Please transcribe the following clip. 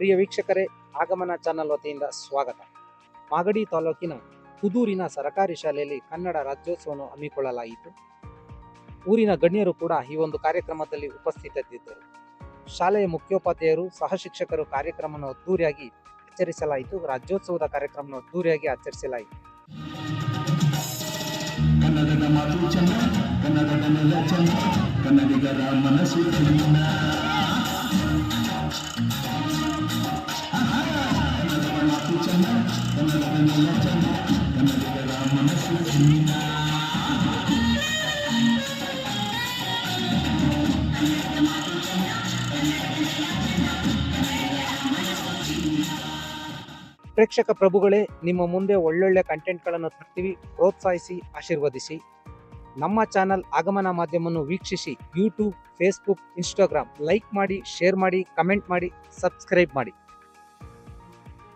ಪ್ರಿಯ ವೀಕ್ಷಕರೇ, ಆಗಮನ ಚಾನಲ್ ವತಿಯಿಂದ ಸ್ವಾಗತ. ಮಾಗಡಿ ತಾಲೂಕಿನ ಕುದೂರಿನ ಸರಕಾರಿ ಶಾಲೆಯಲ್ಲಿ ಕನ್ನಡ ರಾಜ್ಯೋತ್ಸವವನ್ನು ಹಮ್ಮಿಕೊಳ್ಳಲಾಯಿತು. ಊರಿನ ಗಣ್ಯರು ಕೂಡ ಈ ಒಂದು ಕಾರ್ಯಕ್ರಮದಲ್ಲಿ ಉಪಸ್ಥಿತರಿದ್ದರು. ಶಾಲೆಯ ಮುಖ್ಯೋಪಾಧ್ಯಾಯರು, ಸಹ ಶಿಕ್ಷಕರು ಕಾರ್ಯಕ್ರಮವನ್ನು ಅದ್ದೂರಿಯಾಗಿ ಆಚರಿಸಲಾಯಿತು. ರಾಜ್ಯೋತ್ಸವದ ಕಾರ್ಯಕ್ರಮವನ್ನು ಅದ್ದೂರಿಯಾಗಿ ಆಚರಿಸಲಾಯಿತು. ಕನ್ನಡದ ಮಾತು ಚಂದ ಕನ್ನಡದ ನೆಲ ಚಂದ ಕನ್ನಡಿಗರ ಮನಸ್ಸು ಚೆನ್ನ. ಪ್ರೇಕ್ಷಕ ಪ್ರಭುಗಳೇ, ನಿಮ್ಮ ಮುಂದೆ ಒಳ್ಳೊಳ್ಳೆ ಕಂಟೆಂಟ್ಗಳನ್ನು ತರ್ತೀವಿ. ಪ್ರೋತ್ಸಾಹಿಸಿ, ಆಶೀರ್ವದಿಸಿ. ನಮ್ಮ ಚಾನಲ್ ಆಗಮನ ಮಾಧ್ಯಮವನ್ನು ವೀಕ್ಷಿಸಿ. ಯೂಟ್ಯೂಬ್ ಫೇಸ್ಬುಕ್ ಇನ್ಸ್ಟಾಗ್ರಾಮ್ ಲೈಕ್ ಮಾಡಿ ಶೇರ್ ಮಾಡಿ ಕಮೆಂಟ್ ಮಾಡಿ ಸಬ್ಸ್ಕ್ರೈಬ್ ಮಾಡಿ.